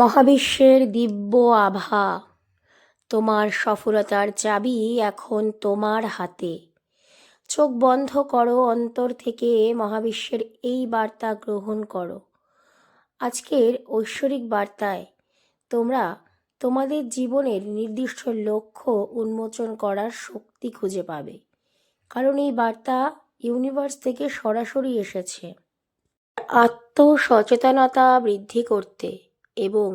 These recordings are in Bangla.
মহাবিশ্বের দিব্য আভা, তোমার সফলতার চাবি এখন তোমার হাতে। চোখ বন্ধ করো, অন্তর থেকে মহাবিশ্বের এই বার্তা গ্রহণ করো। আজকের ঐশ্বরিক বার্তায় তোমরা তোমাদের জীবনের নির্দিষ্ট লক্ষ্য উন্মোচন করার শক্তি খুঁজে পাবে। কারণ এই বার্তা ইউনিভার্স থেকে সরাসরি এসেছে। আত্মসচেতনতা বৃদ্ধি করতে। এবং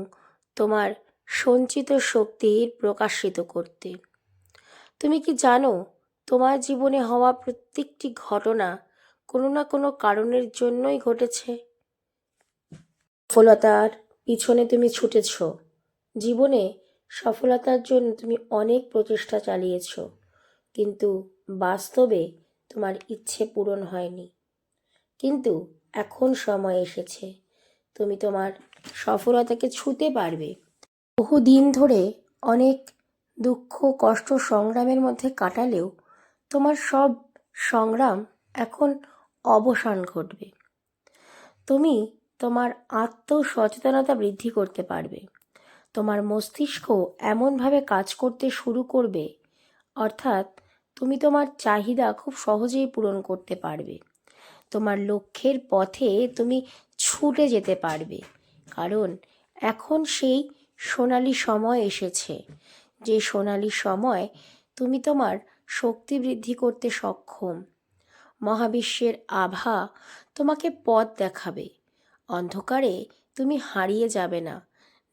তোমার সঞ্চিত শক্তির প্রকাশিত করতে। তুমি কি জানো, তোমার জীবনে হওয়া প্রত্যেকটি ঘটনা কোনো না কোনো কারণের জন্যই ঘটেছে? সফলতার পিছনে তুমি ছুটেছ। জীবনে সফলতার জন্য তুমি অনেক প্রচেষ্টা চালিয়েছ, কিন্তু বাস্তবে তোমার ইচ্ছে পূরণ হয়নি। কিন্তু এখন সময় এসেছে। তুমি তোমার সফলতাকে ছুতে পারবে। বহু দিন ধরে অনেক দুঃখ, কষ্ট সংগ্রামের মধ্যে কাটালেও তোমার সব সংগ্রাম এখন অবসান ঘটবে। তুমি তোমার আত্মসচেতনতা বৃদ্ধি করতে পারবে। তোমার মস্তিষ্ক এমনভাবে কাজ করতে শুরু করবে, অর্থাৎ তুমি তোমার চাহিদা খুব সহজেই পূরণ করতে পারবে। তোমার লক্ষ্যের পথে তুমি ছুটে যেতে পারবে। কারণ এখন সেই সোনালি সময় এসেছে। যে সোনালি সময় তুমি তোমার শক্তি বৃদ্ধি করতে সক্ষম। মহাবিশ্বের আভা তোমাকে পথ দেখাবে। অন্ধকারে তুমি হারিয়ে যাবে না।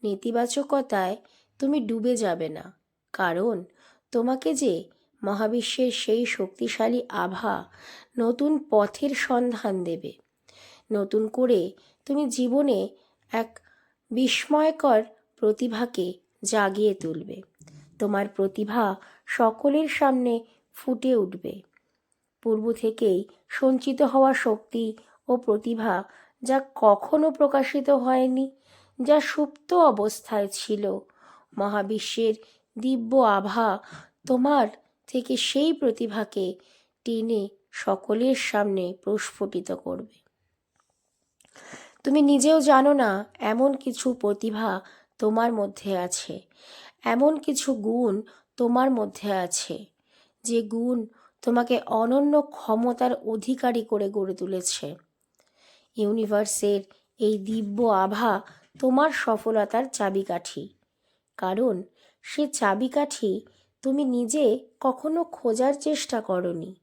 নেতিবাচকতায় তুমি ডুবে যাবে না। কারণ তোমাকে যে মহাবিশ্বের সেই শক্তিশালী আভা নতুন পথের সন্ধান দেবে। নতুন করে তুমি জীবনে এক বিস্ময়কর প্রতিভাকে জাগিয়ে তুলবে। তোমার প্রতিভা সকলের সামনে ফুটে উঠবে। পূর্ব থেকেই সঞ্চিত হওয়া শক্তি ও প্রতিভা যা কখনো প্রকাশিত হয়নি, যা সুপ্ত অবস্থায় ছিল। মহাবিশ্বের দিব্য আভা তোমার থেকে সেই প্রতিভাকে টেনে সকলের সামনে প্রস্ফুটিত করবে। তুমি নিজেও জানো না, এমন কিছু প্রতিভা তোমার মধ্যে আছে। এমন কিছু গুণ তোমার মধ্যে আছে, যে গুণ তোমাকে অনন্য ক্ষমতার অধিকারী করে গড়ে তুলেছে। ইউনিভার্সের এই দিব্য আভা তোমার সফলতার চাবিকাঠি। কারণ সে চাবিকাঠি তুমি নিজে কখনো খোঁজার চেষ্টা করনি।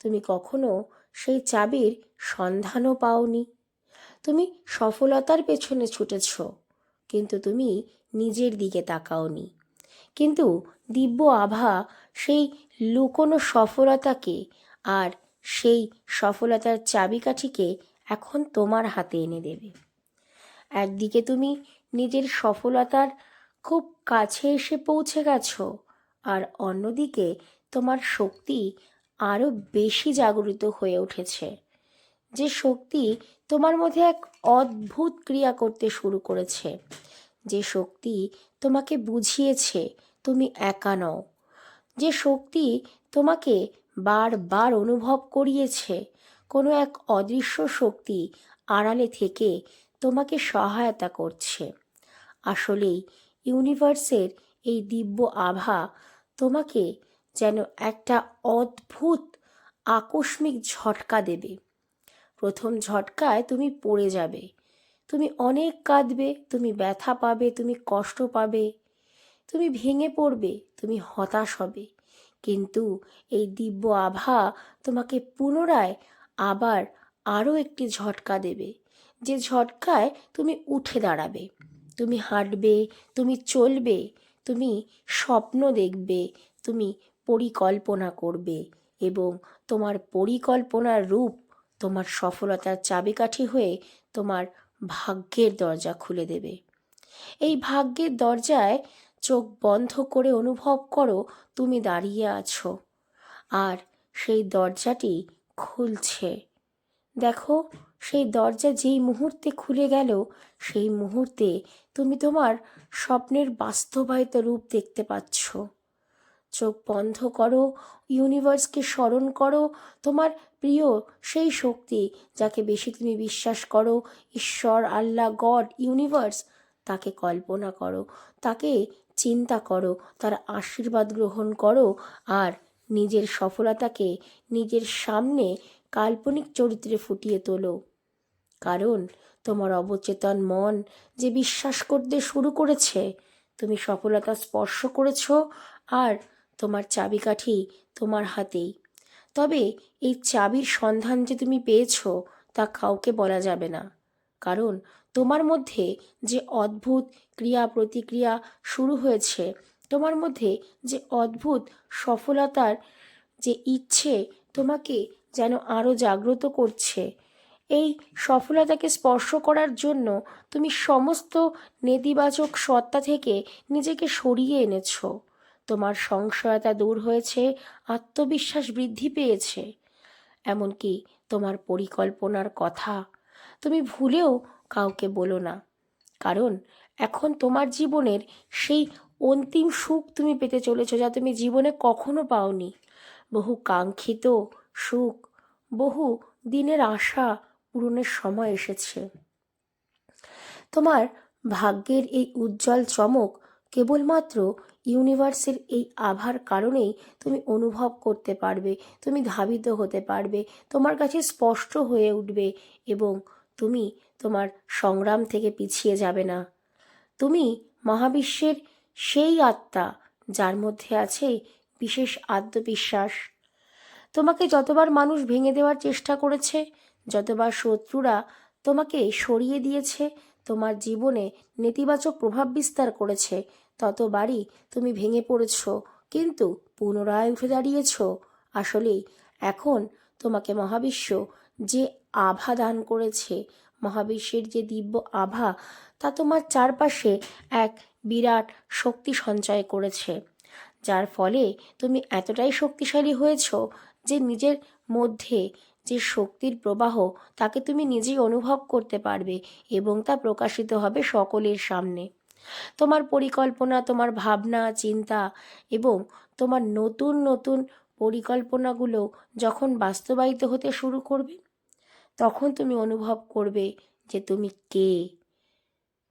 তুমি কখনো সেই চাবির সন্ধানও পাওনি। তুমি সফলতার পেছনে ছুটেছ, কিন্তু তুমি নিজের দিকে তাকাওনি। কিন্তু দিব্য আভা সেই লুকোনো সফলতাকে আর সেই সফলতার চাবিকাঠিকে এখন তোমার হাতে এনে দেবে। একদিকে তুমি নিজের সফলতার খুব কাছে এসে পৌঁছে গেছো, আর অন্যদিকে তোমার শক্তি আরও বেশি জাগরিত হয়ে উঠেছে। যে শক্তি তোমার মধ্যে এক অদ্ভুত ক্রিয়া করতে শুরু করেছে। যে শক্তি তোমাকে বুঝিয়েছে, তুমি একা নও। যে শক্তি তোমাকে বারবার অনুভব করিয়েছে, কোনো এক অদৃশ্য শক্তি আড়ালে থেকে তোমাকে সহায়তা করছে। আসলেই ইউনিভার্সের এই দিব্য আভা তোমাকে যেন একটা অদ্ভুত আকস্মিক ঝটকা দেবে। প্রথম ঝটকায় তুমি পড়ে যাবে। তুমি অনেক কাঁদবে, তুমি ব্যথা পাবে, তুমি কষ্ট পাবে। তুমি ভেঙে পড়বে, তুমি হতাশ হবে। কিন্তু এই দিব্য আভা তোমাকে পুনরায় আবার আরও একটি ঝটকা দেবে। যে ঝটকায় তুমি উঠে দাঁড়াবে। তুমি হাঁটবে, তুমি চলবে, তুমি স্বপ্ন দেখবে, তুমি পরিকল্পনা করবে এবং তোমার পরিকল্পনার রূপ তোমার সফলতার চাবিকাঠি হয়ে তোমার ভাগ্যের দরজা খুলে দেবে। এই ভাগ্যের দরজায় চোখ বন্ধ করে অনুভব করো তুমি দাঁড়িয়ে আছো, আর সেই দরজাটি খুলছে। দেখো, সেই দরজা যেই মুহূর্তে খুলে গেল, সেই মুহূর্তে তুমি তোমার স্বপ্নের বাস্তবায়িত রূপ দেখতে পাচ্ছ। চোখ বন্ধ করো ইউনিভার্সকে স্মরণ করো। তোমার প্রিয় সেই শক্তি যাকে বেশি তুমি বিশ্বাস করো, ঈশ্বর, আল্লাহ, গড ইউনিভার্স তাকে কল্পনা করো, তাকে চিন্তা করো, তার আশীর্বাদ গ্রহণ করো আর নিজের সফলতাকে নিজের সামনে কাল্পনিক চরিত্রে ফুটিয়ে তোলো। কারণ তোমার অবচেতন মন যে বিশ্বাস করতে শুরু করেছে, তুমি সফলতা স্পর্শ করেছ আর তোমার চাবিকাঠি তোমার হাতেই। তবে এই চাবির সন্ধান যে তুমি পেয়েছ, তা কাউকে বলা যাবে না। কারণ তোমার মধ্যে যে অদ্ভুত ক্রিয়া প্রতিক্রিয়া শুরু হয়েছে, তোমার মধ্যে যে অদ্ভুত সফলতার যে ইচ্ছে তোমাকে যেন আরও জাগ্রত করছে, এই সফলতাকে স্পর্শ করার জন্য তুমি সমস্ত নেতিবাচক সত্তা থেকে নিজেকে সরিয়ে এনেছো। তোমার সংশয়তা দূর হয়েছে, আত্মবিশ্বাস বৃদ্ধি পেয়েছে। এমনকি তোমার পরিকল্পনার কথা তুমি ভুলেও কাউকে বলো না। কারণ এখন তোমার জীবনের সেই অন্তিম সুখ তুমি পেতে চলেছো যা তুমি জীবনে কখনো পাওনি। বহু কাঙ্ক্ষিত সুখ, বহু দিনের আশা পূরণের সময় এসেছে। তোমার ভাগ্যের এই উজ্জ্বল চমক কেবলমাত্র ইউনিভার্সের এই আভার কারণেই তুমি অনুভব করতে পারবে, তুমি ধাবিত হতে পারবে, তোমার কাছে স্পষ্ট হয়ে উঠবে এবং তুমি তোমার সংগ্রাম থেকে পিছিয়ে যাবে না। তুমি মহাবিশ্বের সেই আত্মা যার মধ্যে আছে বিশেষ আত্মবিশ্বাস। তোমাকে যতবার মানুষ ভেঙে দেওয়ার চেষ্টা করেছে, যতবার শত্রুরা তোমাকে সরিয়ে দিয়েছে, তোমার জীবনে নেতিবাচক প্রভাব বিস্তার করেছে ততবারই তুমি ভেঙে পড়েছ, কিন্তু পুনরায় উঠে দাঁড়িয়েছ। আসলেই এখন তোমাকে মহাবিশ্ব যে আভা দান করেছে, মহাবিশ্বের যে দিব্য আভা, তা তোমার চারপাশে এক বিরাট শক্তি সঞ্চয় করেছে। যার ফলে তুমি এতটাই শক্তিশালী হয়েছ যে নিজের মধ্যে যে শক্তির প্রবাহ, তাকে তুমি নিজেই অনুভব করতে পারবে এবং তা প্রকাশিত হবে সকলের সামনে। তোমার পরিকল্পনা, তোমার ভাবনা, চিন্তা এবং তোমার নতুন নতুন পরিকল্পনাগুলো যখন বাস্তবায়িত হতে শুরু করবে, তখন তুমি অনুভব করবে যে তুমি কে।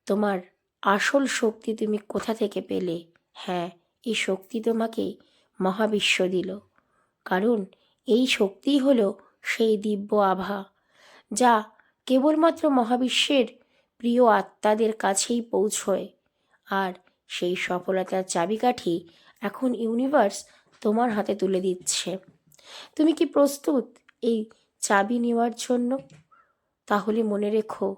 তোমার আসল শক্তি তুমি কোথা থেকে পেলে? হ্যাঁ এই শক্তি তোমাকে মহাবিশ্ব দিল। কারণ এই শক্তিই হলো সেই দিব্য আভা, যা কেবলমাত্র মহাবিশ্বের প্রিয় আত্মাদের কাছেই পৌঁছয়। আর সেই সফলতার চাবিকাঠি এখন ইউনিভার্স তোমার হাতে তুলে দিচ্ছে। তুমি কি প্রস্তুত এই চাবি নেওয়ার জন্য? তাহলে মনে রেখো,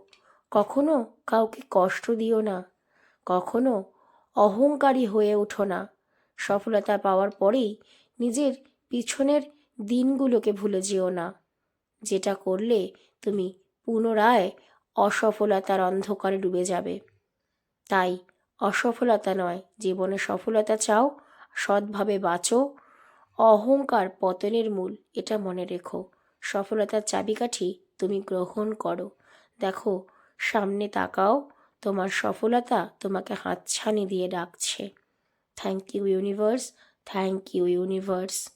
কখনো কাউকে কষ্ট দিও না, কখনো অহংকারী হয়ে ওঠো না। সফলতা পাওয়ার পরেই নিজের পিছনের দিনগুলোকে ভুলে যেও না, যেটা করলে তুমি পুনরায় অসফলতার অন্ধকারে ডুবে যাবে। তাই অসফলতা নয়। জীবনে সফলতা চাও, সৎভাবে বাঁচো। অহংকার পতনের মূল, এটা মনে রেখো। সফলতার চাবিকাঠি তুমি গ্রহণ করো। দেখো, সামনে তাকাও, তোমার সফলতা তোমাকে হাতছানি দিয়ে ডাকছে। Thank you universe thank you universe